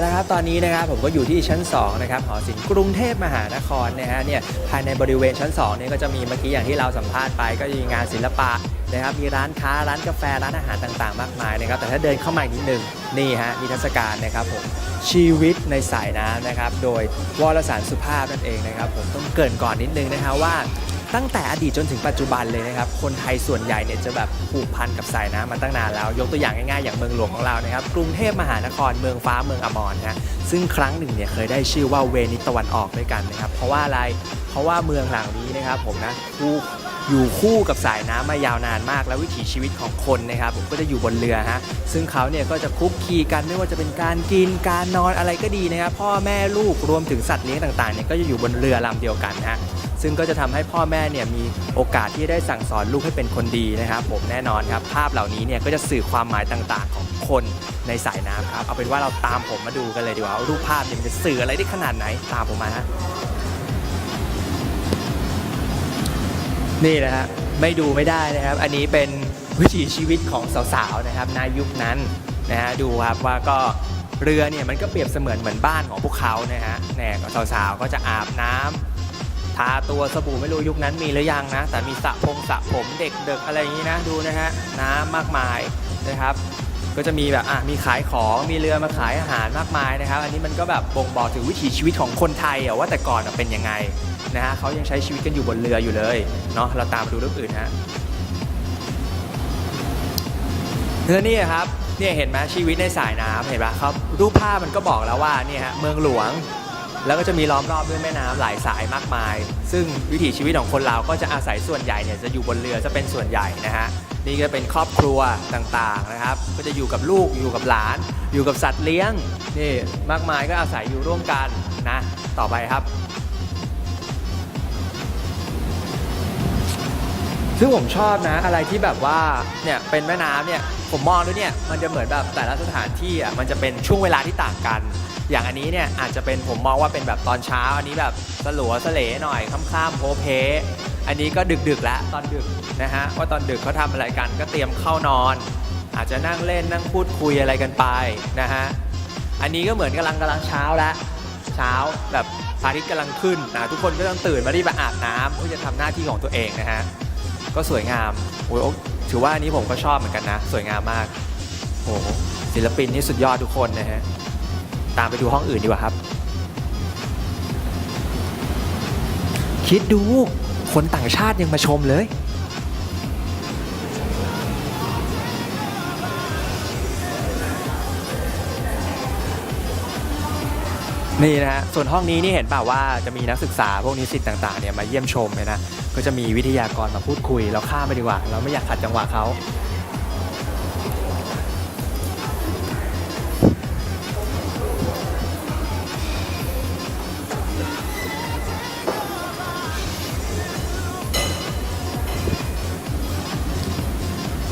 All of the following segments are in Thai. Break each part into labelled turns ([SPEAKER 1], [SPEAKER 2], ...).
[SPEAKER 1] แล้วครับ ตอนนี้นะครับผมก็อยู่ที่ชั้น2นะครับหอศิลป์กรุงเทพมหานครนะฮะเนี่ยภายในบริเวณชั้น2เนี่ยก็จะมีเมื่อกี้อย่างที่เราสัมภาษณ์ไป ก็มีงานศิลปะนะครับมีร้านค้าร้านกาแฟร้านอาหารต่างๆ มากมายนะครับแต่ถ้าเดินเข้ามาอีกนิดนึงนี่ฮะนิทรรศการนะครับผมชีวิตในสายน้ำนะครับโดยวรสารสุภาพนั่นเองนะครับผมต้องเกริ่นก่อนนิดนึงนะครับว่า ตั้งแต่อดีตจนถึงปัจจุบันเลยนะครับคนไทยส่วนใหญ่เนี่ยจะแบบผูกพันกับสายน้ำมาตั้งนานแล้ว ยกตัวอย่างง่ายๆอย่างเมืองหลวงของเรานะครับกรุงเทพมหานครเมืองฟ้าเมืองอมรนะซึ่งครั้งหนึ่งเนี่ยเคยได้ชื่อว่าเวนิสตะวันออกด้วยกันนะครับเพราะว่าอะไรเพราะว่าเมืองหลังนี้นะครับผมนะคู่อยู่คู่กับสายน้ำมายาวนานมาก แล้ววิถีชีวิตของคนนะครับผมก็จะอยู่บนเรือฮะซึ่งเขาเนี่ยก็จะคุกคีกันไม่ว่าจะเป็นการกินการนอนอะไรก็ดีนะครับพ่อแม่ลูกรวมถึงสัตว์เลี้ยงต่างๆเนี่ยก็จะอยู่บนเรือลำเดียวกันฮะ ซึ่งก็จะทำให้พ่อแม่เนี่ยมีโอกาสที่ได้สั่งสอนลูกให้เป็นคนดีนะครับ ผมแน่นอนครับ ภาพเหล่านี้เนี่ยก็จะสื่อความหมายต่างๆ ของคนในสายน้ำครับ เอาเป็นว่าเราตามผมมาดูกันเลยดีกว่าว่ารูปภาพเนี่ยมันจะสื่ออะไรได้ขนาดไหนตามผมมาฮะนี่นะฮะไม่ดูไม่ได้นะครับ อันนี้เป็นวิถีชีวิตของสาวๆนะครับในยุคนั้นนะฮะดูครับว่าก็เรือเนี่ยมันก็เปรียบเสมือนเหมือนบ้านของพวกเขานะฮะแน่สาวๆก็จะอาบน้ำ ทาตัวสบู่ไม่รู้ยุคนั้นมีหรือยังนะ แต่มีสระพงสระผมเด็กเด็กอะไรอย่างนี้นะดูนะฮะน้ำมากมายนะครับ ก็จะมีแบบอะมีขายของมีเรือมาขายอาหารมากมายนะครับ อันนี้มันก็แบบบ่งบอกถึงวิถีชีวิตของคนไทยอะว่าแต่ก่อนเป็นยังไงนะฮะเขายังใช้ชีวิตกันอยู่บนเรืออยู่เลยเนาะเราตามไปดูรูปอื่นฮะเรือนี่ครับเนี่ยเห็นไหมชีวิตในสายน้ำเห็นปะครับรูปภาพมันก็บอกแล้วว่าเนี่ยฮะเมืองหลวง แล้วก็จะมีล้อมรอบด้วยแม่น้ำหลายสายมากมาย ซึ่งวิถีชีวิตของคนเราก็จะอาศัยส่วนใหญ่เนี่ยจะอยู่บนเรือจะเป็นส่วนใหญ่นะฮะนี่ก็เป็นครอบครัวต่างๆนะครับ ก็จะอยู่กับลูกอยู่กับหลาน อยู่กับสัตว์เลี้ยงนี่มากมายก็อาศัยอยู่ร่วมกันนะต่อไปครับ ซึ่งผมชอบนะอะไรที่แบบว่าเนี่ยเป็นแม่น้ำเนี่ยผมมองด้วยเนี่ยมันจะเหมือนแบบแต่ละสถานที่อะมันจะเป็นช่วงเวลาที่ต่างกัน อย่างอันนี้เนี่ยอาจจะเป็นผมมองว่าเป็นแบบตอนเช้า อันนี้แบบสลัวสเลหน่อยค่ำๆโพเพ อันนี้ก็ดึกๆแล้วตอนดึกนะฮะว่าตอนดึกเขาทำอะไรกันก็เตรียมเข้านอน อาจจะนั่งเล่นนั่งพูดคุยอะไรกันไปนะฮะอันนี้ก็เหมือนกำลังกำลังเช้าแล้วเช้าแบบพระอาทิตย์กำลังขึ้นนะทุกคนก็ต้องตื่นมารีบมาอาบน้ำเพื่อจะทำหน้าที่ของตัวเองนะฮะก็สวยงามโอ้ยถือว่าอันนี้ผมก็ชอบเหมือนกันนะ สวยงามมากโอ้ศิลปินนี่สุดยอดทุกคนนะฮะ ตามไปดูห้องอื่นดีกว่าครับ คิดดูคนต่างชาติยังมาชมเลย นี่นะฮะ ส่วนห้องนี้นี่เห็นเปล่าว่าจะมีนักศึกษาพวกนิสิตต่างๆเนี่ยมาเยี่ยมชมเลยนะ ก็จะมีวิทยากรมาพูดคุย เราข้ามไปดีกว่า เราไม่อยากขัดจังหวะเขา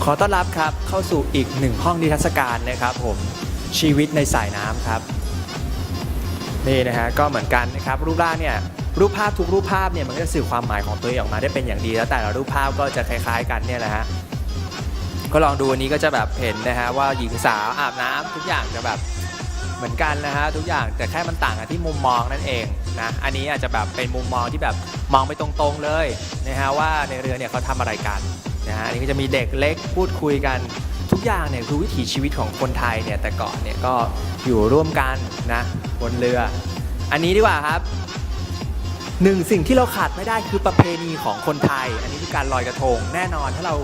[SPEAKER 1] ขอต้อนรับครับเข้าสู่อีกหนึ่งห้องนิทรรศการนะครับผมชีวิตในสายน้ำครับนี่นะฮะก็เหมือนกันนะครับรูปร่างเนี่ยรูปภาพทุกรูปภาพเนี่ยมันก็จะสื่อความหมายของตัวเองออกมาได้เป็นอย่างดี แล้วแต่ละรูปภาพก็จะคล้าย ๆ กันเนี่ยแหละฮะก็ลองดูอันนี้ก็จะแบบเห็นนะฮะว่าหญิงสาวอาบน้ำทุกอย่างจะแบบเหมือนกันนะฮะทุกอย่างแต่แค่มันต่างกันที่มุมมองนั่นเองนะอันนี้อาจจะแบบเป็นมุมมองที่แบบมองไปตรงๆเลยนะฮะว่าในเรือเนี่ยเขาทำอะไรกัน นะฮะนี่ก็จะมีเด็กเล็กพูดคุยกันทุกอย่างเนี่ยคือวิถีชีวิตของคนไทยเนี่ยแต่ก่อนเนี่ยก็อยู่ร่วมกันนะบนเรือ อันนี้ดีกว่าครับหนึ่งสิ่งที่เราขาดไม่ได้คือประเพณีของคนไทย อันนี้คือการลอยกระทงแน่นอนถ้าเรา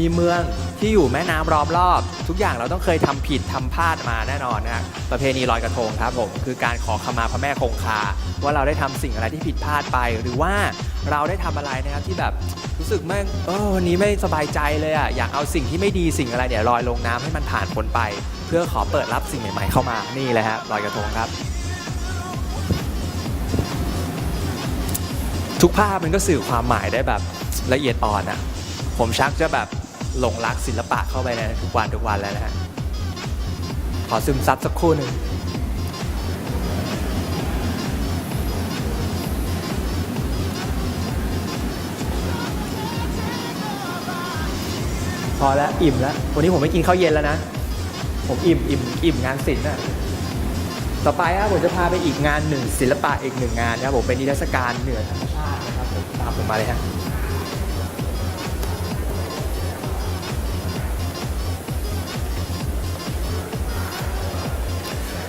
[SPEAKER 1] มีเมืองที่อยู่แม่น้ำล้อมรอบ ทุกอย่างเราต้องเคยทำผิดทำพลาดมาแน่นอนนะฮะประเพณีลอยกระทงครับผมคือการขอขมาพระแม่คงคา ว่าเราได้ทำสิ่งอะไรที่ผิดพลาดไป หรือว่าเราได้ทำอะไรนะครับที่แบบรู้สึกแม่งเออวันนี้ไม่สบายใจเลยอะอยากเอาสิ่งที่ไม่ดีสิ่งอะไรเนี่ยลอยลงน้ำให้มันผ่านพ้นไป เพื่อขอเปิดรับสิ่งใหม่ๆเข้ามานี่แหละฮะลอยกระทงครับ ทุกภาพมันก็สื่อความหมายได้แบบละเอียดอ่อนอะผมชักจะแบบ หลงรักศิลปะเข้าไปในทุกวันทุกวันแล้วนะฮะขอซึมซับสักครู่หนึ่งพอแล้วอิ่มแล้ววันนี้ผมไม่กินข้าวเย็นแล้วนะ ผมอิ่มอิ่มอิ่มงานศิลป์อะต่อไปครับผมจะพาไปอีกงานหนึ่งศิลปะอีกหนึ่งงานนะครับผมเป็นนิทรรศการเหนือธรรมชาตินะครับผมตามผมมาเลยฮะ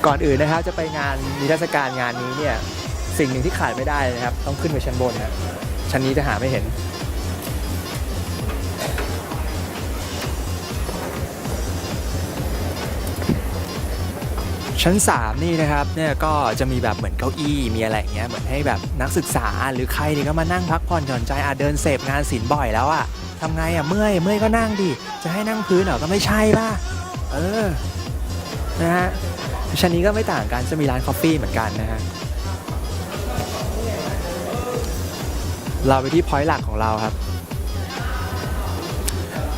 [SPEAKER 1] ก่อนอื่นนะครับจะไปงานนิทรรศการงานนี้เนี่ยสิ่งหนึ่งที่ขาดไม่ได้นะครับ ต้องขึ้นไปชั้นบนนะชั้นนี้จะหาไม่เห็น ชั้น 3 นี่นะครับเนี่ยก็จะมีแบบเหมือนเก้าอี้มีอะไรเงี้ยเหมือนให้แบบนักศึกษาหรือใครนี่ก็มานั่งพักผ่อนหย่อนใจอะเดินเสพงานศิลป์บ่อยแล้วอะทำไงอะเมื่อยเมื่อยก็นั่งดิจะให้นั่งพื้นเหรอก็ไม่ใช่ป่ะเออนะฮะ ชั้นนี้ก็ไม่ต่างกันจะมีร้านกาแฟเหมือนกันนะฮะเราไปที่พอยต์หลักของเราครับ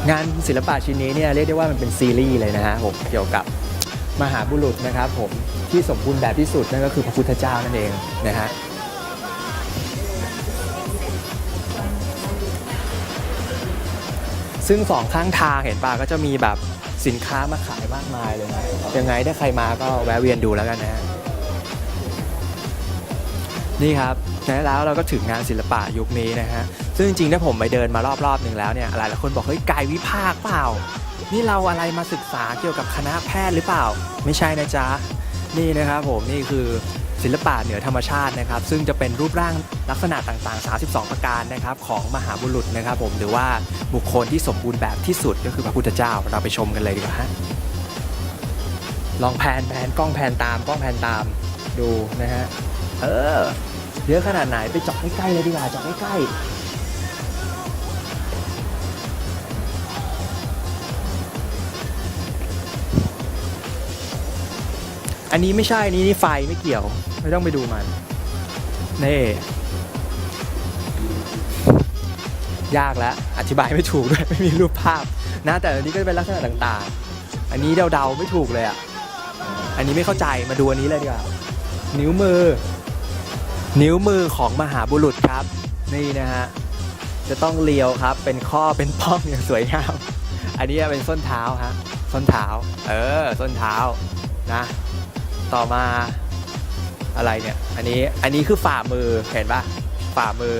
[SPEAKER 1] งานศิลปะชิ้นนี้เนี่ยเรียกได้ว่ามันเป็นซีรีส์เลยนะฮะผมเกี่ยวกับมหาบุรุษนะครับผมที่สมบูรณ์แบบที่สุดนั่นก็คือพระพุทธเจ้านั่นเองนะฮะซึ่งสองข้างทางเห็นป่ะก็จะมีแบบ สินค้ามาขายมากมายเลยนะยังไงถ้าใครมาก็แวะเวียนดูแล้วกันนะฮะนี่ครับแล้วเราก็ถึงงานศิลปะยุคนี้นะฮะซึ่งจริงๆถ้าผมไปเดินมารอบๆหนึ่งแล้วเนี่ยหลายๆคนบอกเฮ้ยกายวิภาคเปล่า นี่เราอะไรมาศึกษาเกี่ยวกับคณะแพทย์หรือเปล่า ไม่ใช่นะจ๊ะนี่นะครับผมนี่คือ ศิลปะเหนือธรรมชาตินะครับ ซึ่งจะเป็นรูปร่างลักษณะต่างๆ 32 ประการนะครับของมหาบุรุษนะครับ ผมหรือว่าบุคคลที่สมบูรณ์แบบที่สุดก็คือพระพุทธเจ้าเราไปชมกันเลยดีกว่าฮะลองแพนแพนกล้องแพนตามกล้องแพนตามดูนะฮะเออเยอะขนาดไหนไปเจาะใกล้ๆเลยดีกว่าเจาะใกล้ๆอันนี้ไม่ใช่ อันนี้นี่ไฟไม่เกี่ยว ไม่ต้องไปดูมันนี่ยากแล้วอธิบายไม่ถูกด้วยไม่มีรูปภาพนะแต่อันนี้ก็จะเป็นลักษณะต่างๆ อันนี้เดาๆไม่ถูกเลยอะอันนี้ไม่เข้าใจมาดูอันนี้เลยดีกว่านิ้วมือ นิ้วมือของมหาบุรุษครับ นี่นะฮะจะต้องเลียวครับ เป็นข้อเป็นป้องอย่างสวยงามอันนี้เป็นส้นเท้าฮะส้นเท้า เออ ส้นเท้านะ ต่อมา อะไรเนี่ย อันนี้ อันนี้คือฝ่ามือ เห็นปะฝ่ามือ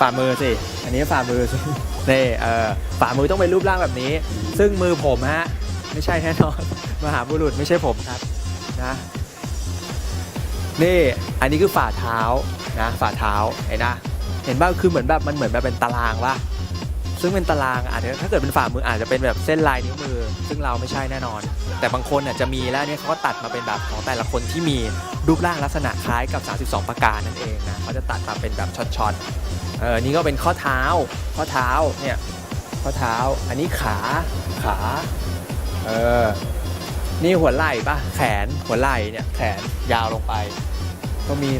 [SPEAKER 1] ฝ่ามือสิ อันนี้ฝ่ามือสินี่เออฝ่ามือต้องเป็นรูปร่างแบบนี้ ซึ่งมือผมฮะ ไม่ใช่แน่นอน มหาบุรุษไม่ใช่ผมครับ นะ นี่ อันนี้คือฝ่าเท้านะ ฝ่าเท้า เห็นนะ เห็นป่ะคือเหมือนแบบมันเหมือนแบบเป็นตารางว่ะ ซึ่งเป็นตารางอาจจะถ้าเกิดเป็นฝ่ามืออาจจะเป็นแบบเส้นลายนิ้วมือ ซึ่งเราไม่ใช่แน่นอน แต่บางคนเนี่ยจะมีแล้วเนี่ยเขาก็ตัดมาเป็นแบบของแต่ละคนที่มีรูปร่างลักษณะคล้ายกับ 32 ประการนั่นเองนะเขาจะตัดมาเป็นแบบช็อตๆเออนี่ก็เป็นข้อเท้า ข้อเท้าเนี่ยข้อเท้า อันนี้ขาขาเออนี่หัวไหล่ปะแขนหัวไหล่เนี่ยแขนยาวลงไป ก็มี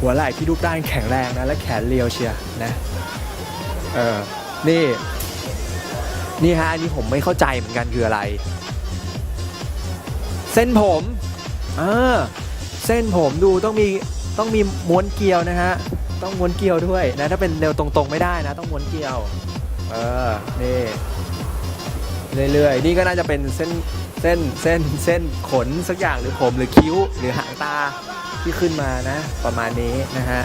[SPEAKER 1] หัวไหล่ที่รูปร่างแข็งแรงนะและแขนเรียวเชียนะเออนี่ นี่ฮะอันนี้ผมไม่เข้าใจเหมือนกันคืออะไร เส้นผมเออเส้นผมดูต้องมีต้องมีม้วนเกลียวนะฮะต้องม้วนเกลียวด้วยนะถ้าเป็นเร็วตรงๆไม่ได้นะ ต้องม้วนเกลียวเออนี่เรื่อยๆนี่ก็น่าจะเป็นเส้นเส้นเส้นเส้นขนสักอย่างหรือผมหรือคิ้วหรือหางตาที่ขึ้นมานะ ประมาณนี้นะฮะ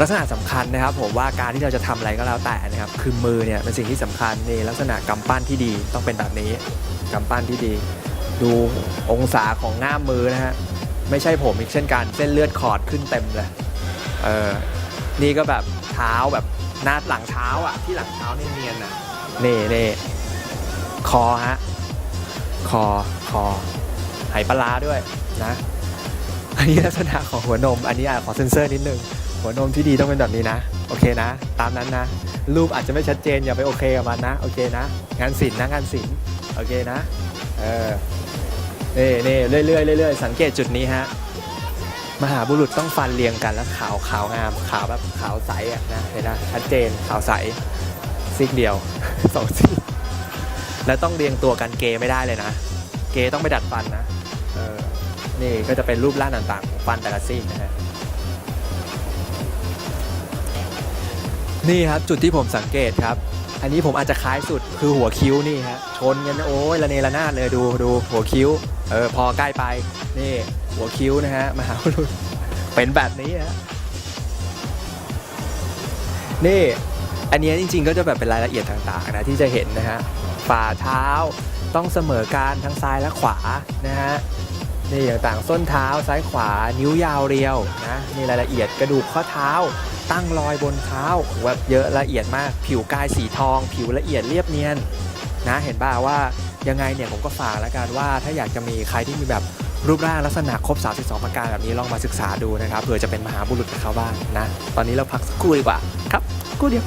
[SPEAKER 1] ลักษณะสำคัญนะครับผมว่าการที่เราจะทำอะไรก็แล้วแต่นะครับคือมือเนี่ยเป็นสิ่งที่สำคัญนี่ลักษณะกำปั้นที่ดีต้องเป็นแบบนี้กำปั้นที่ดี ดูองศาของง่ามมือนะฮะไม่ใช่ผมอีกเช่นกันเส้นเลือดขอดขึ้นเต็มเลยเออนี่ก็แบบเท้าแบบหน้าหลังเท้าอะที่หลังเท้าเนียนๆอะนี่นี่คอฮะคอคอไหปลาด้วยนะอันนี้ลักษณะของหัวนม อันนี้อขอเซ็นเซอร์นิดนึง หัวนมที่ดีต้องเป็นแบบนี้นะ โอเคนะ ตามนั้นนะ รูปอาจจะไม่ชัดเจนอย่าไปโอเคกับมันนะ โอเคนะ งานศิลป์นะงานศิลป์โอเคนะ เออนี่นี่เรื่อยๆเรื่อยๆสังเกตจุดนี้ฮะ มหาบุรุษต้องฟันเรียงกันแล้วขาวขาวงาม ขาวแบบขาวใสอะนะเห็นนะชัดเจนขาวใสซิกเดียวสองซิกแล้วต้องเรียงตัวกันเกย์ไม่ได้เลยนะ เกย์ต้องไปดัดฟันนะ เออ นี่ก็จะเป็นรูปร่างต่างๆของฟันแต่ละซี่นะฮะ นี่ครับจุดที่ผมสังเกตครับ อันนี้ผมอาจจะคล้ายสุดคือหัวคิ้วนี่ฮะชนกันโอ้ยระเนระนาดเลยดูดูหัวคิ้วเออพอใกล้ไปนี่หัวคิ้วนะฮะมหาบุรุษเป็นแบบนี้ฮะนี่อันนี้จริงๆก็จะแบบเป็นรายละเอียดต่างๆนะที่จะเห็นนะฮะฝ่าเท้าต้องเสมอการทั้งซ้ายและขวานะฮะ นี่ต่างๆส้นเท้าซ้ายขวานิ้วยาวเรียวนะนี่รายละเอียดกระดูกข้อเท้า ตั้งรอยบนเท้าแบบเยอะละเอียดมาก ผิวกายสีทอง ผิวละเอียดเรียบเนียนนะเห็นป่าว่ายังไงเนี่ยผมก็ฝากแล้วกันว่า ถ้าอยากจะมีใครที่มีแบบรูปร่างลักษณะครบ 32 ประการแบบนี้ลองมาศึกษาดูนะครับเผื่อจะเป็นมหาบุรุษกับเขาบ้างนะ ตอนนี้เราพักสักครู่ดีกว่าครับ กูเดียว